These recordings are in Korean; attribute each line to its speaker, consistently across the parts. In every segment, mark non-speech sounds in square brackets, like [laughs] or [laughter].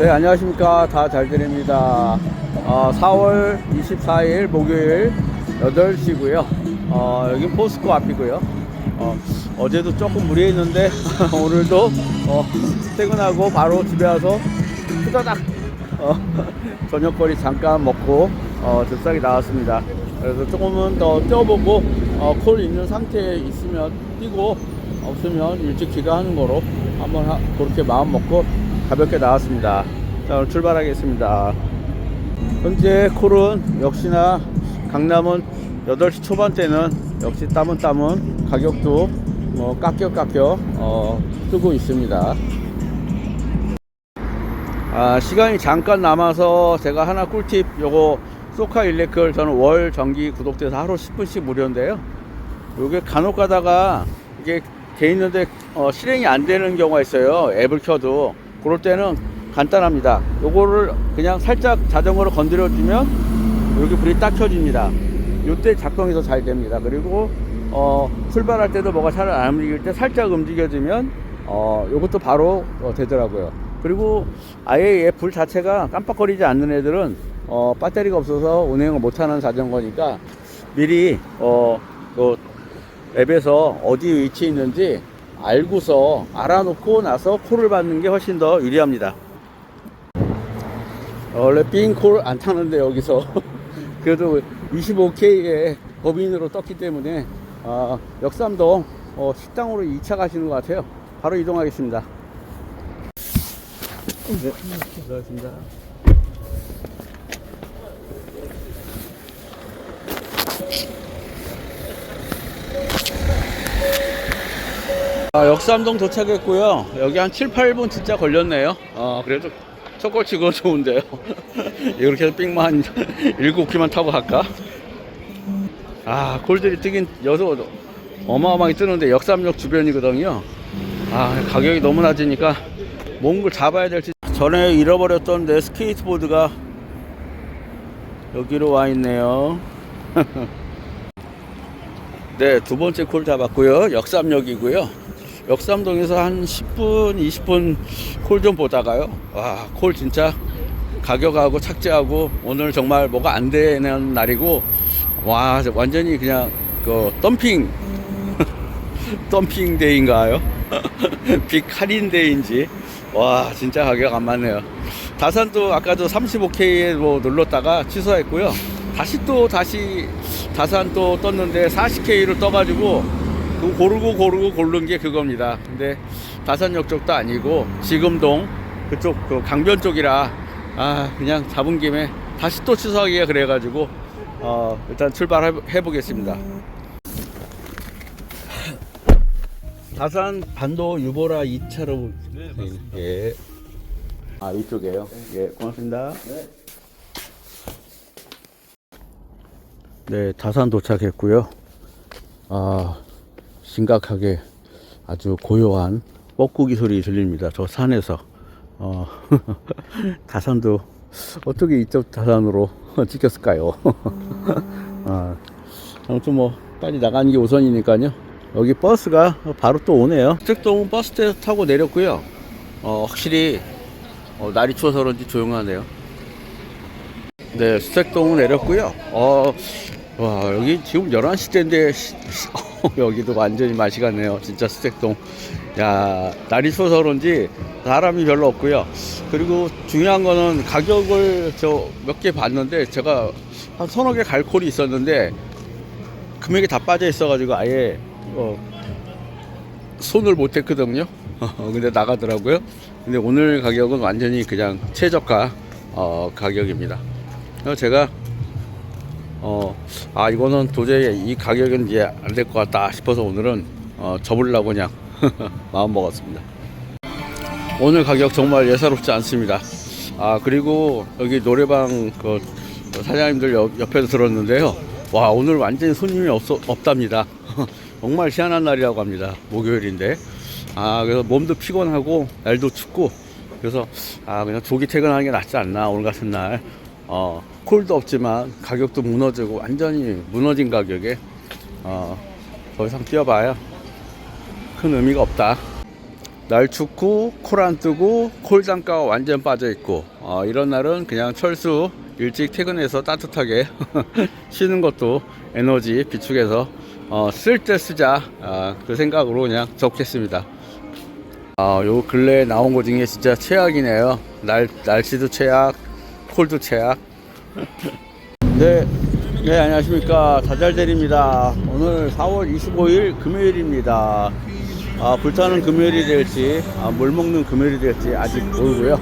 Speaker 1: 네, 안녕하십니까. 다 잘 지냅니다. 어, 4월 24일 목요일 8시고요. 어, 여기 포스코 앞이고요. 어, 어제도 조금 무리했는데 [laughs] 오늘도 어, 퇴근하고 바로 집에 와서 후다닥 어, [laughs] 저녁거리 잠깐 먹고 어, 즙싸기 나왔습니다. 그래서 조금은 더 뛰어보고 어, 콜 있는 상태에 있으면 뛰고 없으면 일찍 귀가하는 거로 한번 하- 그렇게 마음 먹고 가볍게 나왔습니다. 자, 오늘 출발하겠습니다. 현재 콜은 역시나 강남은 8시 초반대는 역시 따문 따문 가격도 뭐 깎여 깎여 어, 뜨고 있습니다. 아, 시간이 잠깐 남아서 제가 하나 꿀팁 요거 소카 일렉을 저는 월 정기 구독돼서 하루 10분씩 무료인데요. 요게 간혹 가다가 이게 돼 있는데 어, 실행이 안 되는 경우가 있어요. 앱을 켜도 그럴 때는 간단합니다. 요거를 그냥 살짝 자전거로 건드려 주면 이렇게 불이 딱 켜집니다. 요때 작동이 더잘 됩니다. 그리고 어, 출발할 때도 뭐가 잘안 움직일 때 살짝 움직여주면 어, 요것도 바로 어, 되더라고요. 그리고 아예 얘불 자체가 깜빡거리지 않는 애들은 어, 배터리가 없어서 운행을 못하는 자전거니까 미리 어, 그 앱에서 어디 위치에 있는지 알고서 알아놓고 나서 콜을 받는 게 훨씬 더 유리합니다. 원래 빈콜 안 타는데 여기서 [laughs] 그래도 25K의 법인으로 떴기 때문에 아, 역삼동 어, 식당으로 2차 가시는 것 같아요. 바로 이동하겠습니다. 네, 들어가겠습니다. 아, 역삼동 도착했고요. 여기 한 7, 8분 진짜 걸렸네요. 어, 그래도 첫골 치고 좋은데요. [laughs] 이렇게 해서 한 7키만 타고 갈까? 아, 골들이 뜨긴 여서 어마어마하게 뜨는데 역삼역 주변이거든요. 아, 가격이 너무 낮으니까 뭔걸 잡아야 될지. 전에 잃어버렸던 내 스케이트보드가 여기로 와 있네요. [laughs] 네, 두 번째 콜 잡았고요. 역삼역이고요. 역삼동에서 한 10분, 20분 콜 좀 보다가요. 와, 콜 진짜 가격하고 착지하고 오늘 정말 뭐가 안 되는 날이고 와, 완전히 그냥 그 덤핑 [laughs] 덤핑 데이인가요? [laughs] 빅 할인 데이인지 와, 진짜 가격 안 맞네요. 다산도 아까도 35K에 뭐 눌렀다가 취소했고요. 다시 또 다시 다산 또 떴는데 40K를 떠가지고 그 고르고 고르고 고른 게 그겁니다. 근데 다산역 쪽도 아니고 지금동 그쪽 그 강변 쪽이라 아 그냥 잡은 김에 다시 또 취소하기가 그래가지고 어 일단 출발해 보겠습니다. 다산 반도 유보라 2차로
Speaker 2: 네, 맞습니다.
Speaker 1: 예. 아 이쪽에요. 예, 고맙습니다. 네, 다산 도착했고요. 아, 심각하게 아주 고요한 뻐꾸기 소리 들립니다. 저 산에서. 어, [laughs] 다산도 어떻게 이쪽 다산으로 [laughs] 찍혔을까요? [laughs] 아, 아무튼 뭐 빨리 나가는 게 우선이니까요. 여기 버스가 바로 또 오네요. 책동 버스 타고 내렸고요. 어, 확실히 어, 날이 추워서 그런지 조용하네요. 네, 수색동 내렸고요. 어, 와, 여기 지금 11시대인데, [laughs] 여기도 완전히 맛이 갔네요. 진짜 수색동. 야, 날이 추워서 그런지 사람이 별로 없고요. 그리고 중요한 거는 가격을 저 몇 개 봤는데, 제가 한 서너 개 갈콜이 있었는데, 금액이 다 빠져 있어 가지고 아예, 어, 손을 못 했거든요. [laughs] 근데 나가더라고요. 근데 오늘 가격은 완전히 그냥 최저가 어, 가격입니다. 제가 어, 아 이거는 도저히 이 가격은 이제 안 될 것 같다 싶어서 오늘은 어, 접으려고 그냥 [laughs] 마음 먹었습니다. 오늘 가격 정말 예사롭지 않습니다. 아 그리고 여기 노래방 그 사장님들 옆, 옆에서 들었는데요. 와 오늘 완전히 손님이 없, 없답니다. [laughs] 정말 희한한 날이라고 합니다. 목요일인데. 아 그래서 몸도 피곤하고 날도 춥고 그래서 아 그냥 조기 퇴근하는 게 낫지 않나 오늘 같은 날. 어 콜도 없지만 가격도 무너지고 완전히 무너진 가격에 어 더 이상 뛰어봐야 큰 의미가 없다. 날 춥고 콜 안 뜨고 콜 단가가 완전 빠져 있고 어, 이런 날은 그냥 철수 일찍 퇴근해서 따뜻하게 [laughs] 쉬는 것도 에너지 비축해서 어, 쓸 때 쓰자 아, 그 생각으로 그냥 적겠습니다. 아, 요 근래에 나온 거 중에 진짜 최악이네요. 날, 날씨도 최악, 콜도 최악. 네, 네, 안녕하십니까. 다잘대리입니다. 오늘 4월 25일 금요일입니다. 아, 불타는 금요일이 될지, 아, 물 먹는 금요일이 될지 아직 모르고요.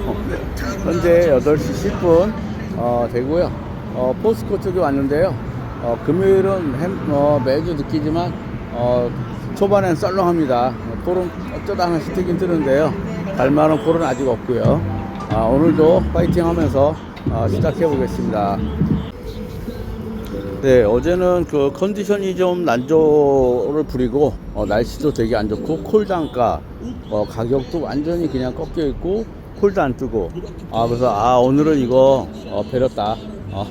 Speaker 1: 현재 8시 10분, 어, 되고요. 어, 포스코 쪽에 왔는데요. 어, 금요일은 햄, 어, 매주 느끼지만, 어, 초반엔 썰렁합니다. 콜은 어쩌다 하나씩 뜨긴 뜨는데요. 갈만한 콜은 아직 없고요. 아, 오늘도 파이팅 하면서 어, 시작해 보겠습니다. 네, 어제는 그 컨디션이 좀 난조를 부리고 어, 날씨도 되게 안 좋고 콜 단가 어, 가격도 완전히 그냥 꺾여 있고 콜도 안 뜨고. 아 그래서 아 오늘은 이거 어, 배렸다. 어,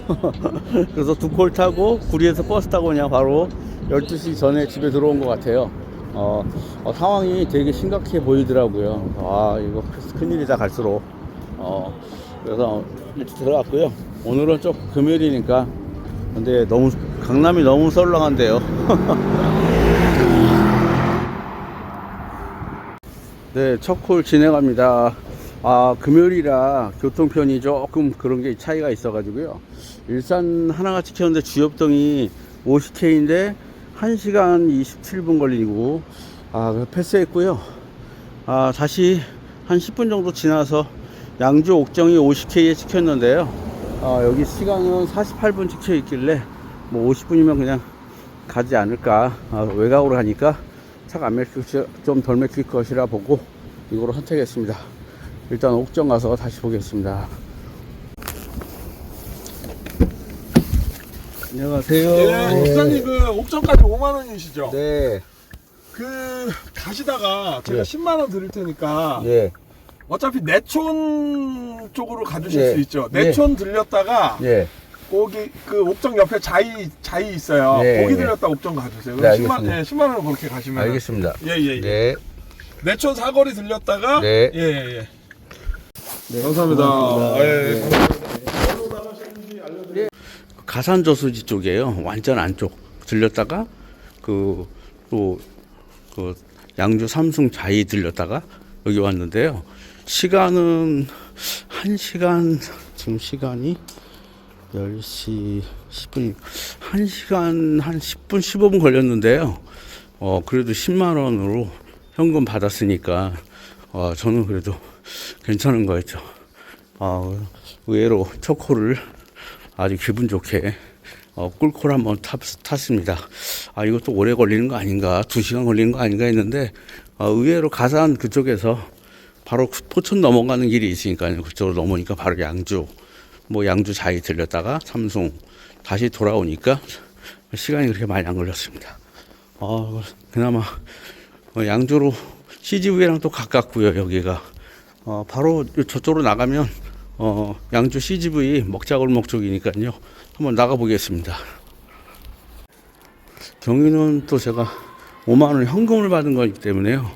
Speaker 1: [laughs] 그래서 두 콜 타고 구리에서 버스 타고 그냥 바로 12시 전에 집에 들어온 것 같아요. 어, 어, 상황이 되게 심각해 보이더라고요. 아 이거 큰일이다 갈수록. 어, 그래서 일찍 들어갔고요 오늘은 좀 금요일이니까 근데 너무 강남이 너무 썰렁한데요. [laughs] 네, 첫 콜 진행합니다. 아, 금요일이라 교통편이 조금 그런 게 차이가 있어가지고요. 일산 하나가 찍혔는데 주엽동이 50K인데 1시간 27분 걸리고, 아, 패스했고요. 아, 다시 한 10분 정도 지나서 양주 옥정이 50K에 찍혔는데요. 어, 여기 시간은 48분 찍혀 있길래 뭐 50분이면 그냥 가지 않을까 어, 외곽으로 하니까 차가 안 막힐 좀덜 막힐 것이라 보고 이거로 선택했습니다 일단 옥정 가서 다시 보겠습니다 안녕하세요
Speaker 2: 네, 목사님 그 옥정까지 5만 원이시죠?
Speaker 1: 네,
Speaker 2: 그 가시다가 제가
Speaker 1: 네.
Speaker 2: 10만 원 드릴 테니까
Speaker 1: 예,
Speaker 2: 어차피 내촌 쪽으로 가주실
Speaker 1: 네.
Speaker 2: 수 있죠. 내촌 들렸다가
Speaker 1: 예.
Speaker 2: 거기 그 옥정 옆에 자이 자이 있어요.
Speaker 1: 네,
Speaker 2: 거기
Speaker 1: 네.
Speaker 2: 들렸다 옥정 가주세요.
Speaker 1: 네,
Speaker 2: 그럼 10만
Speaker 1: 알겠습니다.
Speaker 2: 예, 10만 원 그렇게 가시면
Speaker 1: 알겠습니다
Speaker 2: 예 예 예.
Speaker 1: 네,
Speaker 2: 내촌 사거리 들렸다가
Speaker 1: 네.
Speaker 2: 예 예 예.
Speaker 1: 네.
Speaker 2: 감사합니다.
Speaker 1: 고맙습니다.
Speaker 2: 예,
Speaker 1: 네.
Speaker 2: 예.
Speaker 1: 가산 저수지 쪽이에요. 완전 안쪽 들렸다가 그 또 그 양주 삼성 자이 들렸다가 여기 왔는데요. 시간은 1시간 지금 시간이 10시 10분 1시간 한 10분 15분 걸렸는데요. 어 그래도 10만 원으로 현금 받았으니까 어 저는 그래도 괜찮은 거였죠. 아, 의외로 초코를 아주 기분 좋게 어, 꿀콜 한번 탔, 탔습니다. 아, 이것도 오래 걸리는 거 아닌가, 두 시간 걸리는 거 아닌가 했는데, 어, 의외로 가산 그쪽에서 바로 포천 넘어가는 길이 있으니까요. 그쪽으로 넘으니까 바로 양주, 뭐 양주 자이 들렸다가 삼성 다시 돌아오니까 시간이 그렇게 많이 안 걸렸습니다. 어, 그나마 어, 양주로 CGV랑 또 가깝고요, 여기가. 어, 바로 저쪽으로 나가면 어, 양주 CGV 먹자골목 쪽이니까요. 한번 나가 보겠습니다. 경유는 또 제가 5만 원 현금을 받은 거기 때문에요.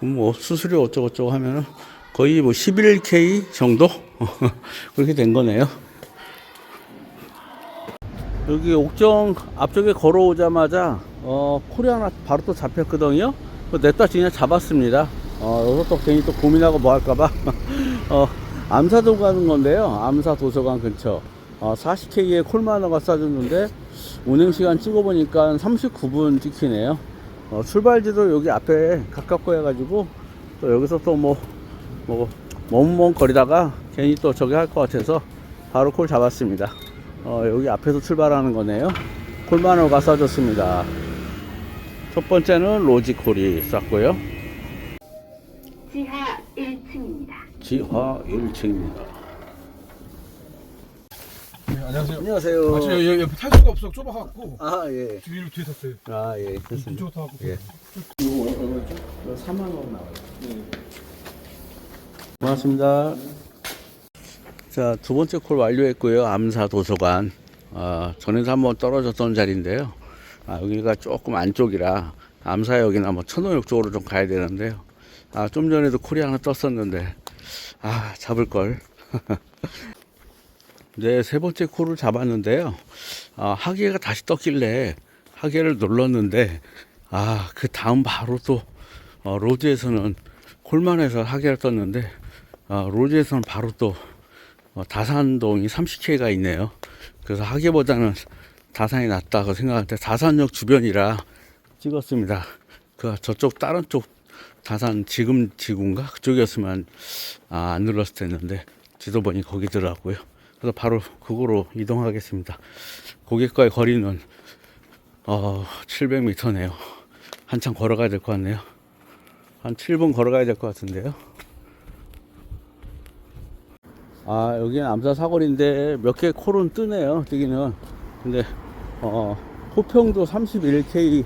Speaker 1: 뭐 수수료 어쩌고저쩌고 하면은 거의 뭐 11K 정도 [laughs] 그렇게 된 거네요. 여기 옥정 앞쪽에 걸어오자마자 어 하나 바로 또 잡혔거든요. 그 냈다 그냥 잡았습니다. 어 여기서 또 괜히 또 고민하고 뭐 할까봐 [laughs] 어 암사도 가는 건데요. 암사 도서관 근처 어 40K에 콜마너가 싸줬는데 운행 시간 찍어보니까 39분 찍히네요. 어 출발지도 여기 앞에 가깝고 해가지고 또 여기서 또 뭐 뭐 멍멍 거리다가 괜히 또 저기 할 것 같아서 바로 콜 잡았습니다. 어, 여기 앞에서 출발하는 거네요. 콜마노가 써줬습니다. 첫 번째는 로지콜이 쐈고요.
Speaker 3: 지하 1층입니다.
Speaker 1: 지하 1층입니다.
Speaker 2: 네, 안녕하세요.
Speaker 1: 안녕하세요.
Speaker 2: 아, 저 여기 옆에 탈 수가 없어 좁아갖고
Speaker 1: 아, 예.
Speaker 2: 뒤로 뒤에 탔어요.
Speaker 1: 아, 예. 됐습니다.
Speaker 2: 이쪽으로 타갖고.
Speaker 1: 예. 이거 얼마죠? 3만 원 나와요. 고맙습니다. 자, 두 번째 콜 완료했고요. 암사 도서관. 아, 전에도 한번 떨어졌던 자리인데요. 아, 여기가 조금 안쪽이라 암사역이나 뭐 천호역 쪽으로 좀 가야 되는데요. 아, 좀 전에도 콜이 하나 떴었는데, 아, 잡을 걸. [laughs] 네, 세 번째 콜을 잡았는데요. 아, 하계가 다시 떴길래 하계를 눌렀는데, 아, 그 다음 바로 또, 어, 로즈에서는 콜만에서 하계를 떴는데, 어, 로즈에서는 바로 또, 어, 다산동이 30K가 있네요. 그래서 하계보다는 다산이 낫다고 생각하는데, 다산역 주변이라 찍었습니다. 그, 저쪽 다른 쪽 다산 지금 지구인가? 그쪽이었으면, 아, 안 눌렀을 텐데, 지도 보니 거기더라고요. 그래서 바로 그거로 이동하겠습니다. 고객과의 거리는 어, 700m네요. 한참 걸어가야 될 것 같네요. 한 7분 걸어가야 될 것 같은데요. 아, 여기는 암사 사거리인데 몇 개 콜은 뜨네요. 뜨기는. 근데 어, 호평도 31K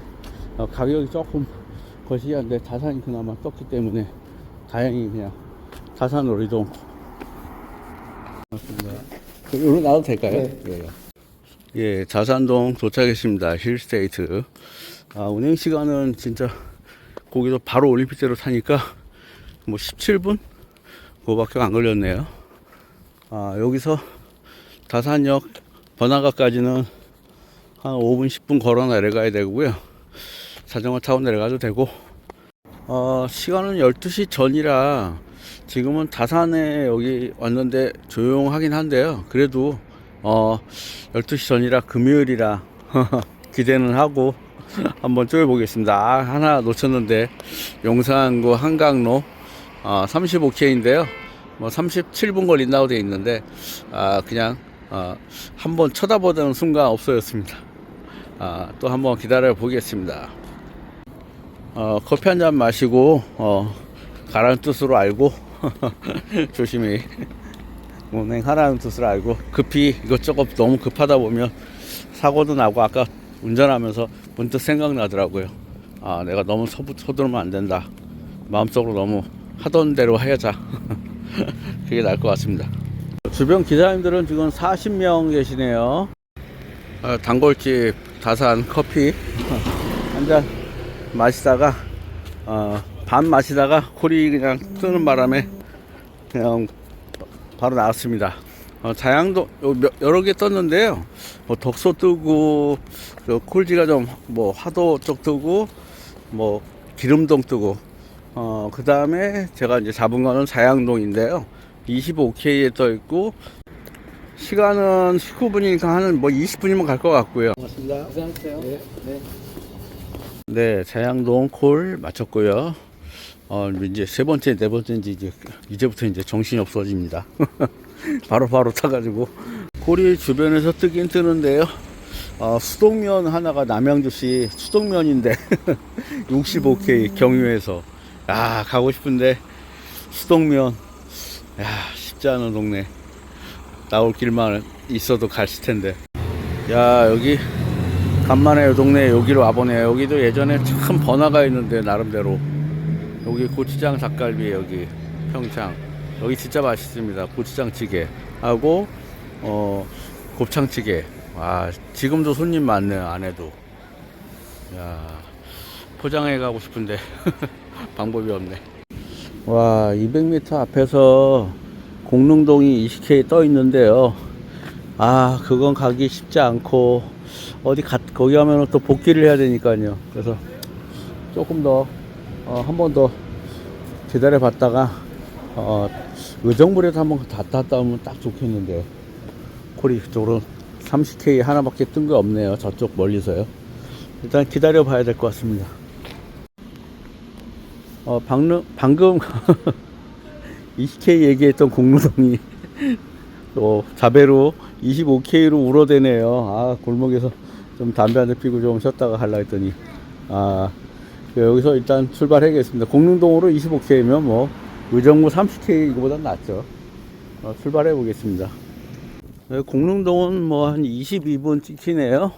Speaker 1: 어, 가격이 조금 거시기한데 다산이 그나마 떴기 때문에 다행히 그냥 다산으로 이동. 여기로 나도 될까요? 예. 예, 자산동 도착했습니다. 힐스테이트. 아, 운행 시간은 진짜 거기서 바로 올림픽대로 타니까 뭐 17분? 그거밖에 안 걸렸네요. 아, 여기서 다산역 번화가까지는 한 5분, 10분 걸어 내려가야 되고요. 자전거 타고 내려가도 되고, 어, 시간은 12시 전이라 지금은 다산에 여기 왔는데 조용하긴 한데요. 그래도 어 12시 전이라 금요일이라 [laughs] 기대는 하고 [laughs] 한번 쪼여 보겠습니다. 아, 하나 놓쳤는데 용산구 한강로 어, 35K인데요. 뭐 37분 걸린다고 되어 있는데 아, 그냥 어, 한번 쳐다보던 순간 없어졌습니다. 아, 또 한번 기다려 보겠습니다. 어, 커피 한 잔 마시고 어, 가라는 뜻으로 알고 [laughs] 조심히 운행하라는 뜻을 알고 급히 이것저것 너무 급하다 보면 사고도 나고 아까 운전하면서 문득 생각나더라고요. 아 내가 너무 서, 서두르면 안 된다. 마음속으로 너무 하던 대로 해야자. [laughs] 그게 나을 것 같습니다. 주변 기사님들은 지금 40명 계시네요. 아, 단골집 다산 커피 [laughs] 한 잔 마시다가 어, 반 마시다가 콜이 그냥 뜨는 바람에 그냥 바로 나왔습니다. 어, 자양도 여러 개 떴는데요. 뭐 덕소 뜨고 저 콜지가 좀 뭐 화도 쪽 뜨고 뭐 기름동 뜨고 어, 그 다음에 제가 이제 잡은 거는 자양동인데요. 25K에 떠 있고 시간은 19분이니까 한뭐 20분이면 갈 것 같고요. 고맙습니다.
Speaker 3: 고생하셨어요. 네. 네.
Speaker 1: 네, 자양동 콜 마쳤고요. 어, 이제 세 번째, 네 번째인지 이제 이제부터 이제 정신이 없어집니다. [laughs] 바로 바로 타가지고 콜이 주변에서 뜨긴 뜨는데요. 어, 수동면 하나가 남양주시 수동면인데 [laughs] 65K 경유해서 아 가고 싶은데 수동면 야 쉽지 않은 동네 나올 길만 있어도 갔을 텐데 야 여기 간만에 이 동네 여기로 와보네요. 여기도 예전에 참 번화가 있는데 나름대로 여기 고추장 닭갈비 여기 평창 여기 진짜 맛있습니다. 고추장 찌개 하고 어 곱창 찌개. 와 지금도 손님 많네요. 안에도. 야 포장해 가고 싶은데 [laughs] 방법이 없네. 와 200m 앞에서 공릉동이 20K 떠 있는데요. 아 그건 가기 쉽지 않고 어디 가, 거기 가면 또 복귀를 해야 되니까요. 그래서 조금 더, 어, 한 번 더 기다려 봤다가, 어, 의정부에서 한번 다 탔다 오면 딱 좋겠는데, 콜이 그쪽으로 30K 하나밖에 뜬게 없네요. 저쪽 멀리서요. 일단 기다려 봐야 될 것 같습니다. 어, 방금, 방금 [laughs] 20K 얘기했던 공무동이 또 [laughs] 자배로 25K로 울어대네요. 아 골목에서 좀 담배 한 대 피고 좀 쉬었다가 갈라 했더니 아 여기서 일단 출발하겠습니다. 공릉동으로 25K면 뭐 의정부 30K 이거보다 낫죠. 어, 출발해 보겠습니다. 네, 공릉동은 뭐 한 22분 찍히네요.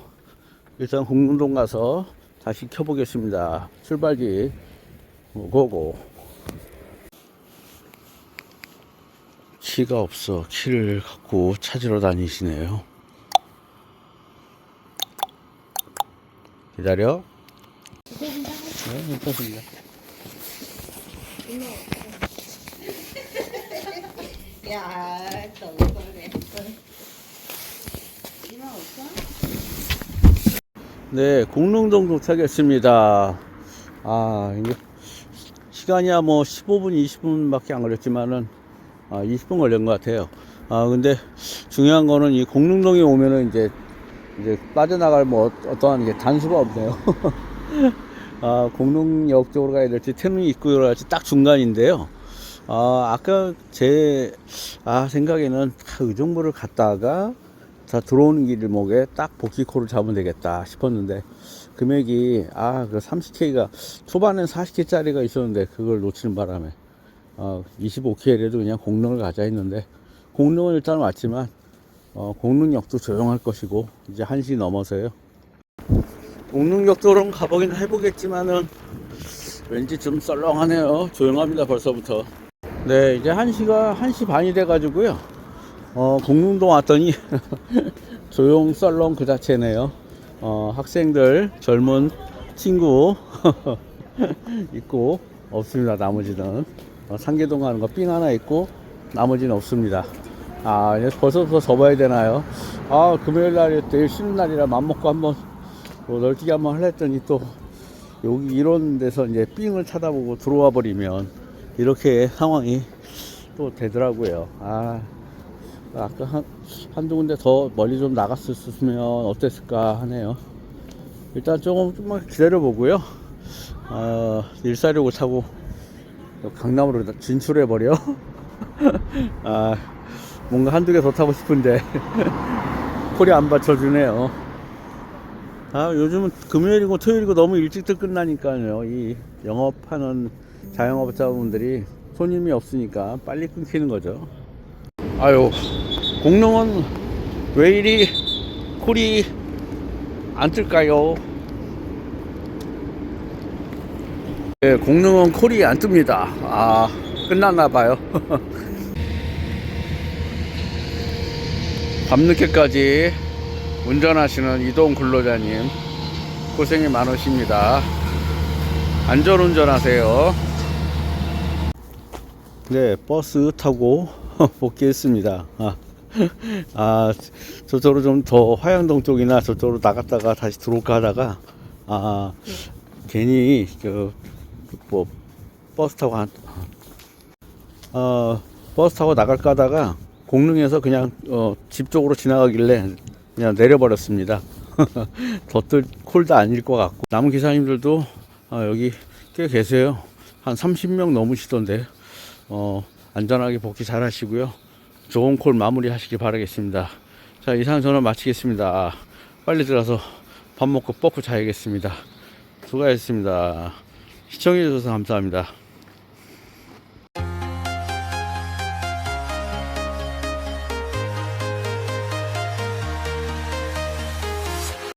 Speaker 1: 일단 공릉동 가서 다시 켜보겠습니다. 출발기 고고. 키가 없어 키를 갖고 찾으러 다니시네요. 기다려. 네, 괜찮습니다.
Speaker 3: 야, 또 그래. 이만 없어?
Speaker 1: 네, 공릉동 도착했습니다. 아, 이게 시간이야 뭐 15분, 20분밖에 안 걸렸지만은 아, 20분 걸린 것 같아요. 아, 근데 중요한 거는 이 공릉동에 오면은 이제 이제 빠져나갈 뭐 어- 어떠한 게 단수가 없네요. [laughs] 아, 공릉역 쪽으로 가야 될지 태릉 입구로 갈지 딱 중간인데요. 아, 아까 제 아, 생각에는 다 의정부를 갔다가 자 들어오는 길목에 딱 복지코를 잡으면 되겠다 싶었는데 금액이 아 그 30K가 초반엔 40K짜리가 있었는데 그걸 놓치는 바람에 어 25K라도 그냥 공릉을 가자 했는데 공릉은 일단 왔지만 어 공릉역도 조용할 것이고 이제 1시 넘어서요 공릉역도 그럼 가보긴 해보겠지만은 왠지 좀 썰렁하네요 조용합니다 벌써부터 네 이제 1시가 1시 반이 돼 가지고요 어, 공릉동 왔더니 [laughs] 조용 썰렁 그 자체네요. 어, 학생들, 젊은 친구 [laughs] 있고 없습니다. 나머지는 어, 상계동 가는 거 삥 하나 있고 나머지는 없습니다. 아, 이제 벌써부터 접어야 되나요? 아, 금요일 날이 내일 쉬는 날이라 맘 먹고 한번 뭐 널뛰기 한번 하려 했더니 또 여기 이런 데서 이제 삥을 찾아보고 들어와 버리면 이렇게 상황이 또 되더라고요. 아, 아까 한, 한두 군데 더 멀리 좀 나갔었으면 어땠을까 하네요. 일단 조금, 좀만 기다려보고요. 어, 146을 타고 강남으로 진출해버려. [laughs] 아, 뭔가 한두 개 더 타고 싶은데, [laughs] 콜이 안 받쳐주네요. 아, 요즘은 금요일이고 토요일이고 너무 일찍들 끝나니까요. 이 영업하는 자영업자분들이 손님이 없으니까 빨리 끊기는 거죠. 아유, 공룡은 왜 이리 콜이 안 뜰까요? 네, 공룡은 콜이 안 뜹니다. 아, 끝났나 봐요. [laughs] 밤늦게까지 운전하시는 이동 근로자님 고생이 많으십니다. 안전 운전하세요. 네, 버스 타고 [laughs] 복귀했습니다. 아, [laughs] 아, 저쪽으로 좀 더 화양동 쪽이나 저쪽으로 나갔다가 다시 들어올까 하다가, 아, 괜히, 그, 뭐, 버스 타고, 한, 어, 버스 타고 나갈까 하다가 공릉에서 그냥, 어, 집 쪽으로 지나가길래 그냥 내려버렸습니다. [laughs] 더뜰 콜도 아닐 것 같고. 남은 기사님들도, 아, 여기 꽤 계세요. 한 30명 넘으시던데, 어, 안전하게 복귀 잘 하시고요. 좋은 콜 마무리 하시길 바라겠습니다. 자, 이상 전화 마치겠습니다. 빨리 들어서 밥 먹고 뻗고 자야겠습니다. 수고하셨습니다. 시청해주셔서 감사합니다.